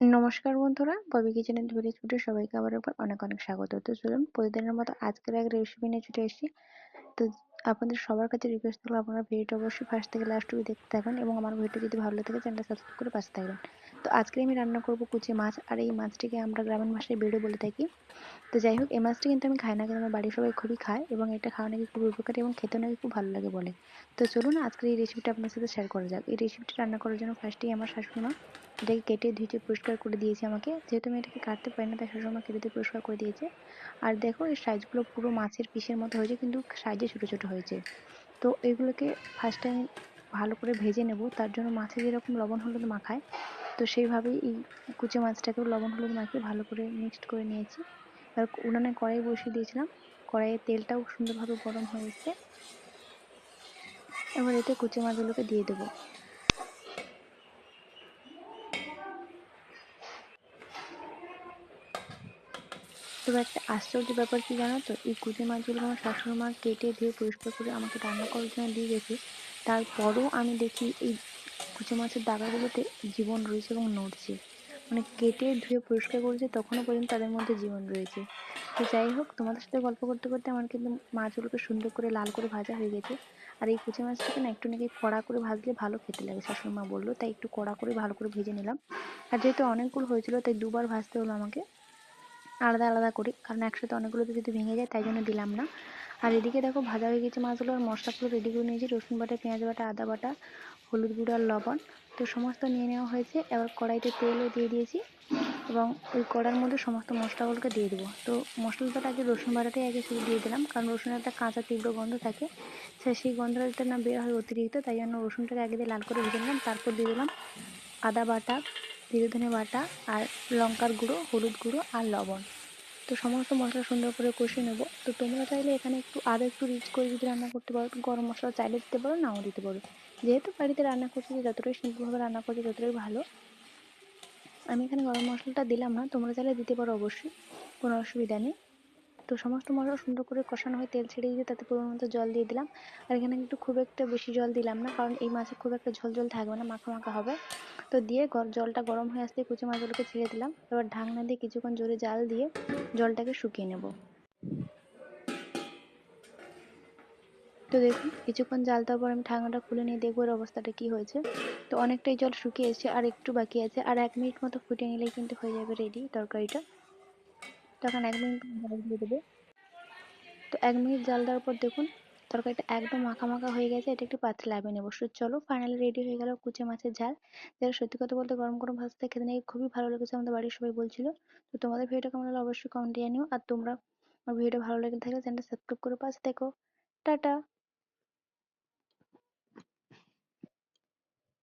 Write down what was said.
নমস্কার বন্ধুরা, Bobby kitchen and village ফুডে সবাইকে আবার একবার অনেক অনেক স্বাগত। তো চলুন, প্রতিদিনের মতো আজকের এক রেসিপি নিয়ে ছুটে এসেছি। তো আপনাদের সবার কাছে রিকোয়েস্ট থাকলে, আপনারা ভিডিওটা অবশ্যই ফার্স্ট থেকে লাস্ট অবধি দেখতে থাকবেন এবং আমার ভিডিও যদি ভালো লাগে চ্যানেলটা সাবস্ক্রাইব করে পাশে থাকবেন। তো আজকে আমি রান্না করব কুচি মাছ, আর এই মাছটিকে আমরা গ্রামের ভাষায় বেড়ো বলে থাকি। তো যাই হোক, এই মাছটি কিন্তু আমি খাই না, কিন্তু আমার বাড়ির সবাই খুবই খায় এবং এটা খাওয়া নাকি খুবই উপকারী এবং খেতে নাকি খুব ভালো লাগে বলে। তো চলুন, আজকের এই রেসিপিটা আপনার সাথে শেয়ার করা যাক। এই রেসিপিটি রান্না করার জন্য ফার্স্টেই আমার শাশুড়ি মা এটাকে কেটে ধুয়ে পরিষ্কার করে দিয়েছে আমাকে। যেহেতু আমি এটাকে কাটতে পারি না, তাই শাশুড়ি মা কেটে দিয়ে পরিষ্কার করে দিয়েছে। আর দেখো, এই সাইজগুলো পুরো মাছের পিসের মতো হয়েছে, কিন্তু সাইজে ছোটো ছোটো হয়েছে। তো এগুলোকে ফার্স্টে আমি ভালো করে ভেজে নেব। তার জন্য মাছে যেরকম লবণ হলুদ মাখায়, তো সেইভাবেই এই কুচি মাছটাকেও লবণ হলুদ মাখিয়ে ভালো করে মিক্সড করে নিয়েছি। আর উনানে কড়াই বসিয়ে দিয়েছিলাম। কড়াইয়ে তেলটাও সুন্দরভাবে গরম হয়ে এসছে। এবার এতে কুচি মাছগুলোকে দিয়ে দেবো। তবে একটা আশ্চর্য ব্যাপার কি জানো তো? এই কুচি মাছগুলো আমার শাশুড়ি মা কেটে ধুয়ে পরিষ্কার করে আমাকে রান্না করার জন্য দিয়ে গেছে। তারপরও আমি দেখি এই কুচি মাছের দাগাগুলোতে জীবন রয়েছে এবং নড়ছে। মানে কেটে ধুয়ে পরিষ্কার করেছে, তখনও পর্যন্ত তাদের মধ্যে জীবন রয়েছে। তো যাই হোক, তোমাদের সাথে গল্প করতে করতে আমার কিন্তু মাছগুলোকে সুন্দর করে লাল করে ভাজা হয়ে গেছে। আর এই কুচি মাছটাকে না একটু নাকি কড়া করে ভাজলে ভালো খেতে লাগে, শাশুড়ি মা বলল। তাই একটু কড়া করে ভালো করে ভেজে নিলাম। আর যেহেতু অনেকগুলো হয়েছিল, তাই দুবার ভাজতে হলো আমাকে। আলাদা আলাদা করি। কারণ একসাথে অনেকগুলোতে যদি ভেঙে যায়, তাই জন্য দিলাম না। আর এদিকে দেখো ভাজা হয়ে গেছে মাছগুলো, আর মশলাগুলো রেডি করে নিয়েছি। রসুন বাটা, পেঁয়াজ বাটা, আদা বাটা, হলুদ গুঁড়ো আর লবণ। তো সমস্ত নিয়ে নেওয়া হয়েছে। এবার কড়াইতে তেলও দিয়ে দিয়েছি এবং ওই কড়ার মধ্যে সমস্ত মশলাগুলোকে দিয়ে দেবো। তো মশলাটা আগে রসুন বাটাটাই আগে শুধু দিয়ে দিলাম। কারণ রসুনের একটা কাঁচা তীব্র গন্ধ থাকে। সেই গন্ধটা না বের হয় অতিরিক্ত, তাই জন্য রসুনটাকে আগে দিয়ে লাল করে ভেজে নিলাম। তারপর দিয়ে দিলাম আদা বাটা জিরে ধনে বাটা আর লঙ্কার গুঁড়ো, হলুদ গুঁড়ো আর লবণ। তো সমস্ত মশলা সুন্দর করে কষিয়ে নেব। তো তোমরা চাইলে এখানে একটু আরও একটু রিচ করে যদি রান্না করতে পারো, গরম মশলা চাইলে দিতে পারো, নাও দিতে পারো। যেহেতু বাড়িতে রান্না করছি যতটাই সিম্পলভাবে রান্না করছি, ততটাই ভালো। আমি এখানে গরম মশলাটা দিলাম না, তোমরা চাইলে দিতে পারো অবশ্যই, কোনো অসুবিধা নেই। তো সমস্ত মশলা সুন্দর করে কষানো হয়ে তেল ছেড়ে দিয়ে তাতে পরিমাণ মতো জল দিয়ে দিলাম। আর এখানে একটু খুব একটা বেশি জল দিলাম না, কারণ এই মাছে খুব একটা ঝোল ঝোল থাকবে না, মাখা মাখা হবে। তো দিয়ে জলটা গরম হয়ে আসতে কুচি মাছগুলোকে ছেড়ে দিলাম। এবার ঢাকনা দিয়ে কিছুক্ষণ জোরে জাল দিয়ে জলটাকে শুকিয়ে নেব। তো দেখুন, কিছুক্ষণ জাল দেওয়ার পর আমি ঢাকনাটা খুলে নিয়ে দেখব এর অবস্থাটা কি হয়েছে। তো অনেকটাই জল শুকিয়ে এসেছে আর একটু বাকি আছে। আর এক মিনিট মতো ফুটিয়ে নিলেই কিন্তু হয়ে যাবে রেডি তরকারিটা। তখন এক মিনিট জাল দিয়ে দেবো। তো এক মিনিট জাল দেওয়ার পর দেখুন, তরকারিটা একদম মাখা মাখা হয়ে গেছে, এটা একটু পাতলা লাভিয়ে নেব চলো ফাইনালি রেডি হয়ে গেল কুচে মাছের ঝাল। যেটা সত্যি কথা বলতে গরম গরম ভাজতে খেতে নাকি খুবই ভালো লেগেছে আমাদের বাড়ির সবাই বলছিল। তো তোমাদের ভিডিওটা কেমন লাগল অবশ্যই কমেন্টে জানিও। আর তোমরা আমার ভিডিও ভালো লেগে থাকলে চ্যানেলটা সাবস্ক্রাইব করে পাশে দেখো টাটা!